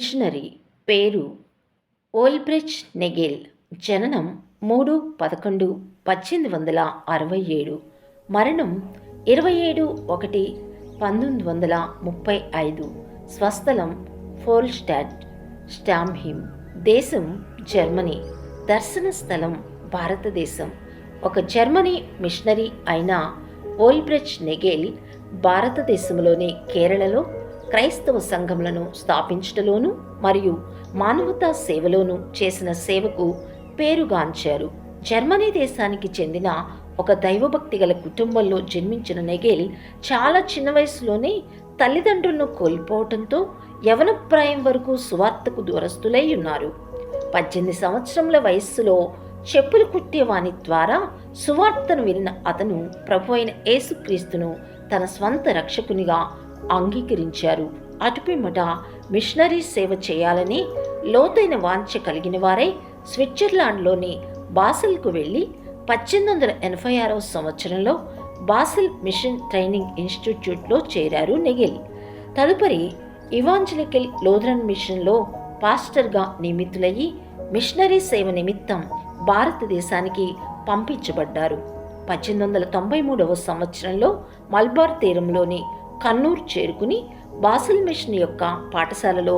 Machinery పేరు ఓల్బ్రిచ్ నెగెల్. జననం మూడు పదకొండు పద్దెనిమిది వందల అరవై ఏడు. మరణం ఇరవై ఏడు ఒకటి పంతొమ్మిది వందల ముప్పై ఐదు. స్వస్థలం ఫోల్స్టాడ్. స్టామ్హిమ్ దేశం జర్మనీ. దర్శన స్థలం భారతదేశం. ఒక జర్మనీ మిషనరీ అయిన ఓల్బ్రిచ్ నెగెల్ భారతదేశంలోని కేరళలో క్రైస్తవ సంఘములను స్థాపించటలోను మరియు మానవతా సేవలోను చేసిన సేవకు పేరుగాంచారు. జర్మనీ దేశానికి చెందిన ఒక దైవభక్తి గల కుటుంబంలో జన్మించిన నెగేల్ చాలా చిన్న వయసులోనే తల్లిదండ్రులను కోల్పోవటంతో యవనప్రాయం వరకు సువార్తకు దూరస్తులై ఉన్నారు. పద్దెనిమిది సంవత్సరముల వయస్సులో చెప్పులు కుట్టేవాని ద్వారా సువార్తను వినిన అతను ప్రభు అయిన యేసుక్రీస్తును తన స్వంత రక్షకునిగా అంగీకరించారు. అటుపిమ్మట మిషనరీ సేవ చేయాలని లోతైన వాంఛ కలిగిన వారై స్విట్జర్లాండ్లోని బాసిల్కు వెళ్ళి పద్దెనిమిది వందల ఎనభై ఆరవ సంవత్సరంలో బాసిల్ మిషన్ ట్రైనింగ్ ఇన్స్టిట్యూట్లో చేరారు నెగిల్. తదుపరి ఇవాంజలికల్ లోథరన్ మిషన్లో పాస్టర్గా నియమితులయ్యి మిషనరీ సేవ నిమిత్తం భారతదేశానికి పంపించబడ్డారు. పద్దెనిమిది వందల తొంభై మూడవ సంవత్సరంలో మల్బార్ తీరంలోని కన్నూర్ చేరుకుని బాసల్ మిషన్ యొక్క పాఠశాలలో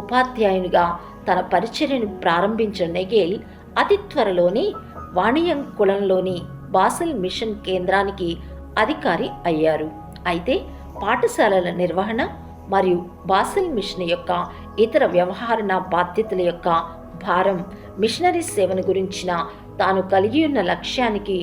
ఉపాధ్యాయునిగా తన పరిచర్యను ప్రారంభించిన నెగేల్ అతి త్వరలోనే వాణియం కులంలోని బాసల్ మిషన్ కేంద్రానికి అధికారి అయ్యారు. అయితే పాఠశాలల నిర్వహణ మరియు బాసల్ మిషన్ యొక్క ఇతర వ్యవహారణ బాధ్యతల యొక్క భారం మిషనరీ సేవను గురించిన తాను కలిగి ఉన్న లక్ష్యానికి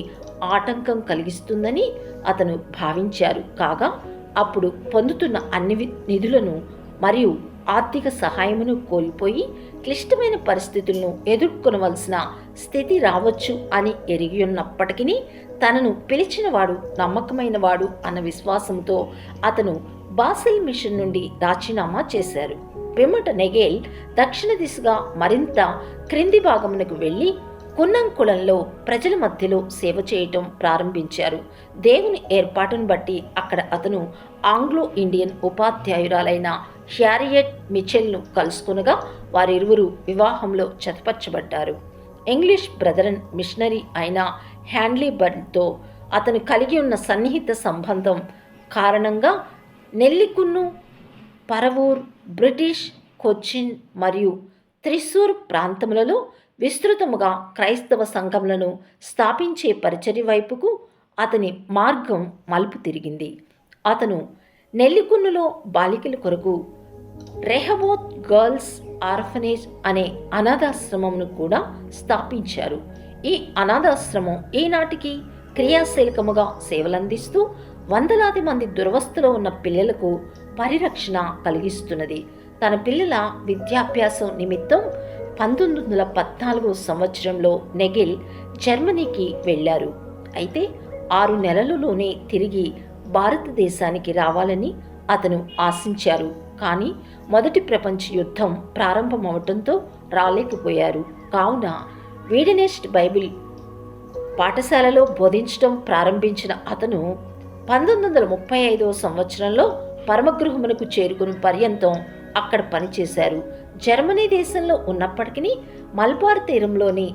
ఆటంకం కలిగిస్తుందని అతను భావించారు. కాగా అప్పుడు పొందుతున్న అన్ని నిధులను మరియు ఆర్థిక సహాయమును కోల్పోయి క్లిష్టమైన పరిస్థితులను ఎదుర్కొనవలసిన స్థితి రావచ్చు అని ఎరిగి ఉన్నప్పటికీ తనను పిలిచినవాడు నమ్మకమైనవాడు అన్న విశ్వాసంతో అతను బాసిల్ మిషన్ నుండి రాజీనామా చేశారు. పిమ్మట నెగేల్ దక్షిణ దిశగా మరింత క్రింది భాగమునకు వెళ్ళి కున్నంకుళంలో ప్రజల మధ్యలో సేవ చేయటం ప్రారంభించారు. దేవుని ఏర్పాటును బట్టి అక్కడ అతను ఆంగ్లో ఇండియన్ ఉపాధ్యాయురాలైన హ్యారియట్ మిచెల్ను కలుసుకునగా వారిరువురు వివాహంలో చతపరచబడ్డారు ఇంగ్లీష్ బ్రదరన్ మిషనరీ అయిన హ్యాండ్లీ బర్న్తో అతను కలిగి ఉన్న సన్నిహిత సంబంధం కారణంగా నెల్లికున్ను పరవూర్ బ్రిటిష్ కొచ్చిన్ మరియు త్రిశూర్ ప్రాంతములలో విస్తృతముగా క్రైస్తవ సంఘములను స్థాపించే పరిచర్య వైపుకు అతని మార్గం మలుపు తిరిగింది. అతను నెల్లికున్నులో బాలికల కొరకు రెహబోత్ గర్ల్స్ ఆర్ఫనేజ్ అనే అనాథాశ్రమంను కూడా స్థాపించారు. ఈ అనాథాశ్రమం ఈనాటికి క్రియాశీలకముగా సేవలందిస్తూ వందలాది మంది దురవస్థలో ఉన్న పిల్లలకు పరిరక్షణ కలిగిస్తున్నది. తన పిల్లల విద్యాభ్యాసం నిమిత్తం పంతొమ్మిది వందల పద్నాలుగో సంవత్సరంలో నెగిల్ జర్మనీకి వెళ్ళారు. అయితే ఆరు నెలలలోనే తిరిగి భారతదేశానికి రావాలని అతను ఆశించారు. కానీ మొదటి ప్రపంచ యుద్ధం ప్రారంభమవటంతో రాలేకపోయారు. కావున వీడనెస్ట్ బైబిల్ పాఠశాలలో బోధించడం ప్రారంభించిన అతను పంతొమ్మిది వందల ముప్పై ఐదవ సంవత్సరంలో పరమగృహమునకు చేరుకుని పర్యంతం అక్కడ పనిచేశారు. జర్మనీ దేశంలో ఉన్నప్పటికీ మల్బార్ తీరంలోని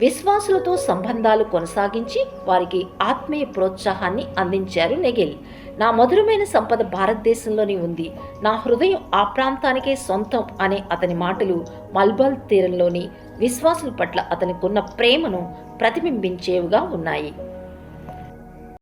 విశ్వాసులతో సంబంధాలు కొనసాగించి వారికి ఆత్మీయ ప్రోత్సాహాన్ని అందించారు నెగిల్. నా మధురమైన సంపద భారతదేశంలోనే ఉంది. నా హృదయం ఆ ప్రాంతానికే సొంతం అనే అతని మాటలు మల్బాల్ తీరంలోని విశ్వాసుల పట్ల అతనికున్న ప్రేమను ప్రతిబింబించేవిగా ఉన్నాయి.